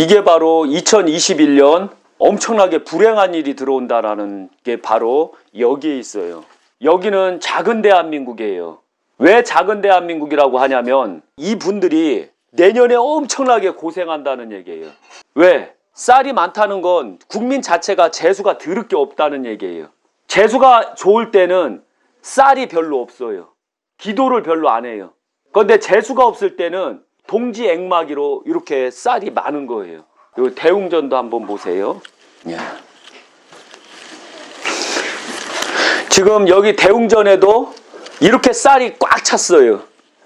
이게 바로 2021년 엄청나게 불행한 일이 들어온다라는 게 바로 여기에 있어요. 여기는 작은 대한민국이에요. 왜 작은 대한민국이라고 하냐면 이분들이 내년에 엄청나게 고생한다는 얘기예요. 왜? 쌀이 많다는 건 국민 자체가 재수가 들을 게 없다는 얘기예요. 재수가 좋을 때는 쌀이 별로 없어요. 기도를 별로 안 해요. 그런데 재수가 없을 때는 동지 액마기로 이렇게 쌀이 많은 거예요. 요 대웅전도 한번 보세요. 예. 지금 여기 대웅전에도 이렇게 쌀이 꽉 찼어요.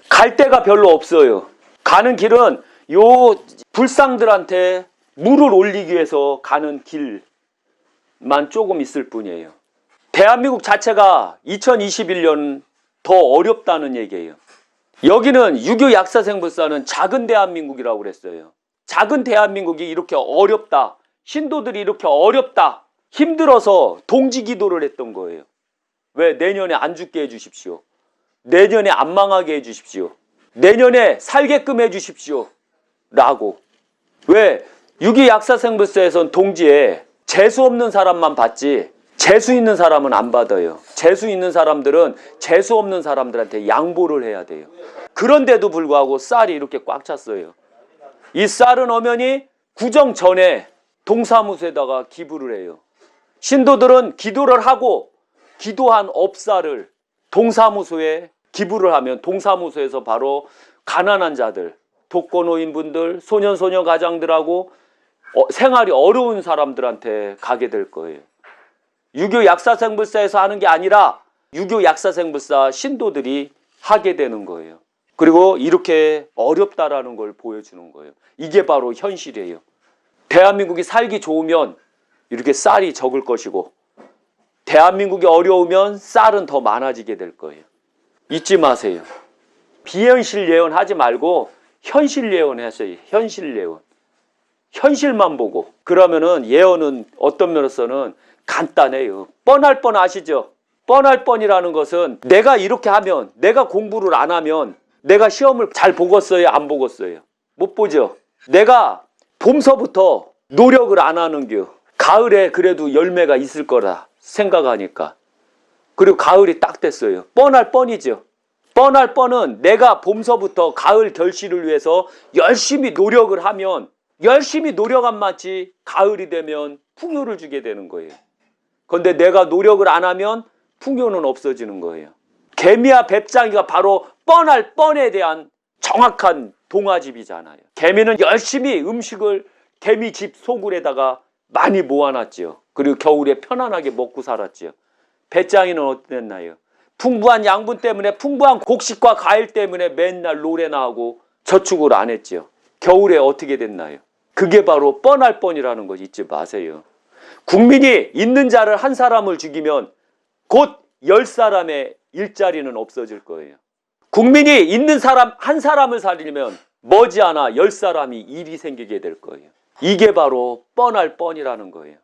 갈 데가 별로 없어요. 가는 길은 요 불상들한테 물을 올리기 위해서 가는 길만 조금 있을 뿐이에요. 대한민국 자체가 2021년 더 어렵다는 얘기예요. 여기는 유교 약사생불사는 작은 대한민국이라고 그랬어요. 작은 대한민국이 이렇게 어렵다. 신도들이 이렇게 어렵다. 힘들어서 동지 기도를 했던 거예요. 왜 내년에 안 죽게 해주십시오. 내년에 안 망하게 해주십시오. 내년에 살게끔 해주십시오. 라고. 왜? 유기 약사생불사에선 동지에 재수 없는 사람만 받지 재수 있는 사람은 안 받아요. 재수 있는 사람들은 재수 없는 사람들한테 양보를 해야 돼요. 그런데도 불구하고 쌀이 이렇게 꽉 찼어요. 이 쌀은 어머니 구정 전에 동사무소에다가 기부를 해요. 신도들은 기도를 하고 기도한 업사를 동사무소에 기부를 하면 동사무소에서 바로 가난한 자들, 독거노인분들, 소년소녀 가장들하고 어, 생활이 어려운 사람들한테 가게 될 거예요. 유교 약사생불사에서 하는 게 아니라 유교 약사생불사 신도들이 하게 되는 거예요. 그리고 이렇게 어렵다라는 걸 보여주는 거예요. 이게 바로 현실이에요. 대한민국이 살기 좋으면 이렇게 쌀이 적을 것이고 대한민국이 어려우면 쌀은 더 많아지게 될 거예요. 잊지 마세요. 비현실 예언하지 말고 현실 예언하세요. 현실 예언. 현실만 보고 그러면은 예언은 어떤 면에서는 간단해요. 뻔할 뻔 아시죠? 뻔할 뻔이라는 것은 내가 이렇게 하면 내가 공부를 안 하면 내가 시험을 잘 보겠어요? 안 보겠어요? 못 보죠. 내가 봄서부터 노력을 안 하는 겨. 가을에 그래도 열매가 있을 거라 생각하니까. 그리고 가을이 딱 됐어요. 뻔할 뻔이죠. 뻔할 뻔은 내가 봄서부터 가을 결실을 위해서 열심히 노력을 하면 열심히 노력한 마치 가을이 되면 풍요를 주게 되는 거예요. 그런데 내가 노력을 안 하면 풍요는 없어지는 거예요. 개미와 뱀장이가 바로 뻔할 뻔에 대한 정확한 동화집이잖아요. 개미는 열심히 음식을 개미 집 소굴에다가 많이 모아놨지요. 그리고 겨울에 편안하게 먹고 살았지요. 배짱이는 어땠나요? 풍부한 양분 때문에 풍부한 곡식과 과일 때문에 맨날 노래나 하고 저축을 안 했지요. 겨울에 어떻게 됐나요? 그게 바로 뻔할 뻔이라는 거 잊지 마세요. 국민이 있는 자를 한 사람을 죽이면 곧 열 사람의 일자리는 없어질 거예요. 국민이 있는 사람 한 사람을 살리면 머지않아 열 사람이 일이 생기게 될 거예요. 이게 바로 뻔할 뻔이라는 거예요.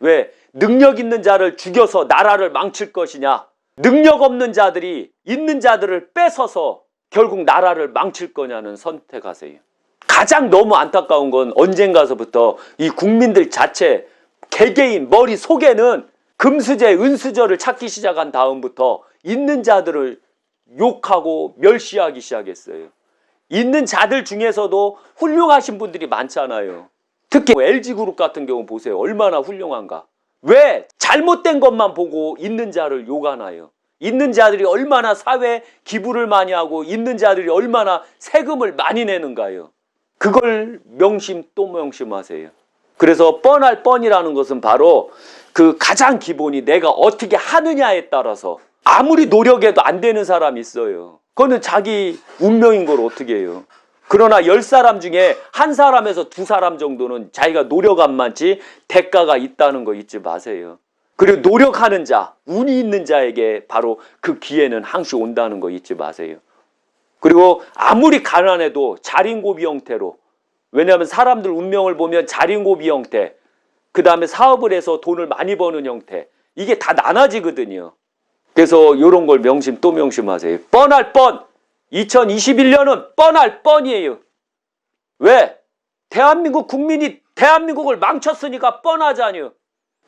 왜? 능력 있는 자를 죽여서 나라를 망칠 것이냐? 능력 없는 자들이 있는 자들을 뺏어서 결국 나라를 망칠 거냐는 선택하세요. 가장 너무 안타까운 건 언젠가서부터 이 국민들 자체 개개인 머리 속에는 금수저, 은수저를 찾기 시작한 다음부터 있는 자들을 욕하고 멸시하기 시작했어요. 있는 자들 중에서도 훌륭하신 분들이 많잖아요. 특히 LG그룹 같은 경우 보세요. 얼마나 훌륭한가. 왜 잘못된 것만 보고 있는 자를 욕하나요? 있는 자들이 얼마나 사회 기부를 많이 하고 있는 자들이 얼마나 세금을 많이 내는가요? 그걸 명심 또 명심하세요. 그래서 뻔할 뻔이라는 것은 바로 그 가장 기본이 내가 어떻게 하느냐에 따라서 아무리 노력해도 안 되는 사람이 있어요. 그거는 자기 운명인 걸 어떻게 해요. 그러나 열 사람 중에 한 사람에서 두 사람 정도는 자기가 노력 안 많지 대가가 있다는 거 잊지 마세요. 그리고 노력하는 자, 운이 있는 자에게 바로 그 기회는 항시 온다는 거 잊지 마세요. 그리고 아무리 가난해도 자린고비 형태로 왜냐하면 사람들 운명을 보면 자린고비 형태 그 다음에 사업을 해서 돈을 많이 버는 형태 이게 다 나눠지거든요. 그래서 이런 걸 명심 또 명심하세요. 뻔할 뻔 2021년은 뻔할 뻔이에요. 왜? 대한민국 국민이 대한민국을 망쳤으니까 뻔하잖아요.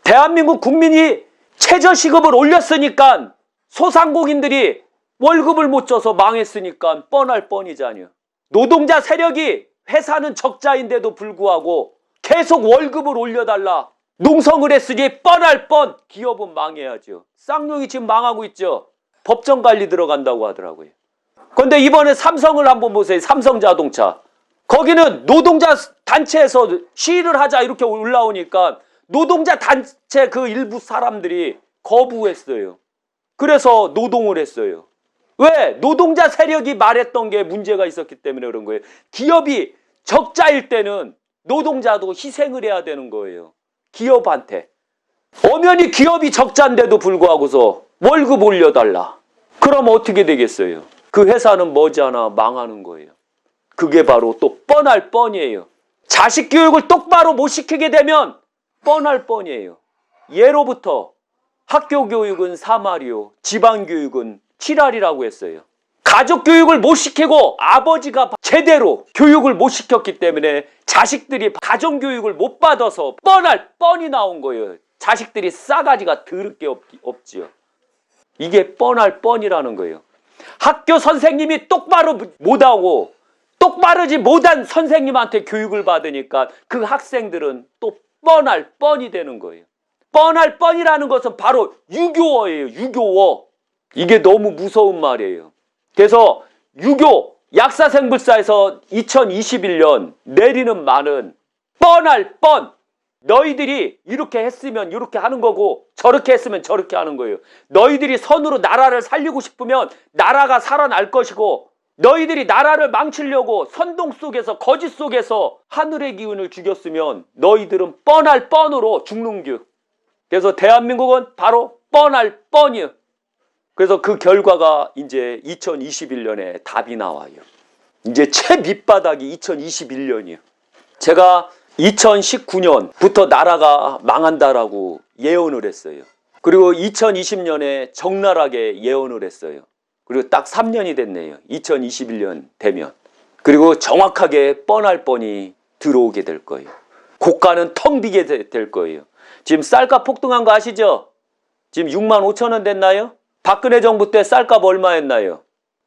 대한민국 국민이 최저시급을 올렸으니까 소상공인들이 월급을 못 줘서 망했으니까 뻔할 뻔이잖아요. 노동자 세력이 회사는 적자인데도 불구하고 계속 월급을 올려달라. 농성을 했으니 뻔할 뻔. 기업은 망해야죠. 쌍용이 지금 망하고 있죠. 법정 관리 들어간다고 하더라고요. 근데 이번에 삼성을 한번 보세요. 삼성 자동차. 거기는 노동자 단체에서 시위를 하자 이렇게 올라오니까 노동자 단체 그 일부 사람들이 거부했어요. 그래서 노동을 했어요. 왜? 노동자 세력이 말했던 게 문제가 있었기 때문에 그런 거예요. 기업이 적자일 때는 노동자도 희생을 해야 되는 거예요. 기업한테. 엄연히 기업이 적자인데도 불구하고서 월급 올려달라. 그럼 어떻게 되겠어요? 그 회사는 머지않아 망하는 거예요. 그게 바로 또 뻔할 뻔이에요. 자식 교육을 똑바로 못 시키게 되면 뻔할 뻔이에요. 예로부터 학교 교육은 사마리오, 지방 교육은 칠알이라고 했어요. 가족 교육을 못 시키고 아버지가 제대로 교육을 못 시켰기 때문에 자식들이 가정 교육을 못 받아서 뻔할 뻔이 나온 거예요. 자식들이 싸가지가 더럽게 없, 없지요. 이게 뻔할 뻔이라는 거예요. 학교 선생님이 똑바로 못하고 똑바르지 못한 선생님한테 교육을 받으니까 그 학생들은 또 뻔할 뻔이 되는 거예요. 뻔할 뻔이라는 것은 바로 유교어예요. 유교어. 이게 너무 무서운 말이에요. 그래서 유교 약사생불사에서 2021년 내리는 말은 뻔할 뻔. 너희들이 이렇게 했으면 이렇게 하는 거고 저렇게 했으면 저렇게 하는 거예요. 너희들이 선으로 나라를 살리고 싶으면 나라가 살아날 것이고 너희들이 나라를 망치려고 선동 속에서 거짓 속에서 하늘의 기운을 죽였으면 너희들은 뻔할 뻔으로 죽는 겨. 그래서 대한민국은 바로 뻔할 뻔이요. 그래서 그 결과가 이제 2021년에 답이 나와요. 이제 최 밑바닥이 2021년이에요. 제가 2019년부터 나라가 망한다라고 예언을 했어요. 그리고 2020년에 적나라하게 예언을 했어요. 그리고 딱 3년이 됐네요. 2021년 되면. 그리고 정확하게 뻔할 뻔히 들어오게 될 거예요. 고가는 텅 비게 되- 될 거예요. 지금 쌀값 폭등한 거 아시죠? 지금 6만 5천 원 됐나요? 박근혜 정부 때 쌀값 얼마였나요?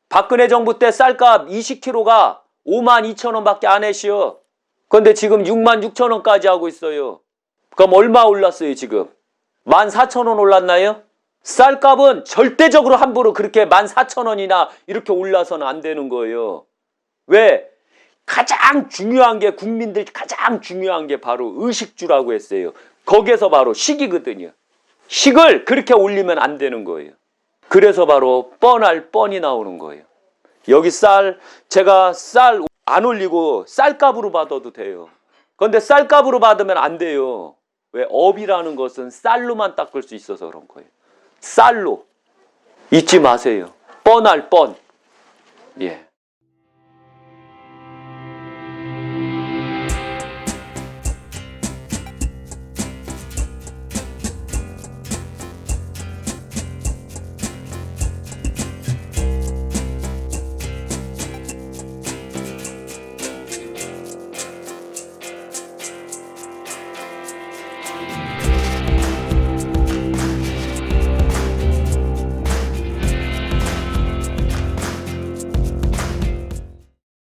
박근혜 정부 때 쌀값 20kg가 5만 2천 원밖에 안 했시요. 그런데 지금 6만 6천 원까지 하고 있어요. 그럼 얼마 올랐어요 지금? 1만 4천 원 올랐나요? 쌀값은 절대적으로 함부로 그렇게 1만 4천 원이나 이렇게 올라서는 안 되는 거예요. 왜? 가장 중요한 게 국민들 가장 중요한 게 바로 의식주라고 했어요. 거기에서 바로 식이거든요. 식을 그렇게 올리면 안 되는 거예요. 그래서 바로 뻔할 뻔이 나오는 거예요. 여기 쌀 제가 쌀 안 올리고 쌀값으로 받아도 돼요. 그런데 쌀값으로 받으면 안 돼요. 왜 업이라는 것은 쌀로만 닦을 수 있어서 그런 거예요. 쌀로 잊지 마세요. 뻔할 뻔. 예.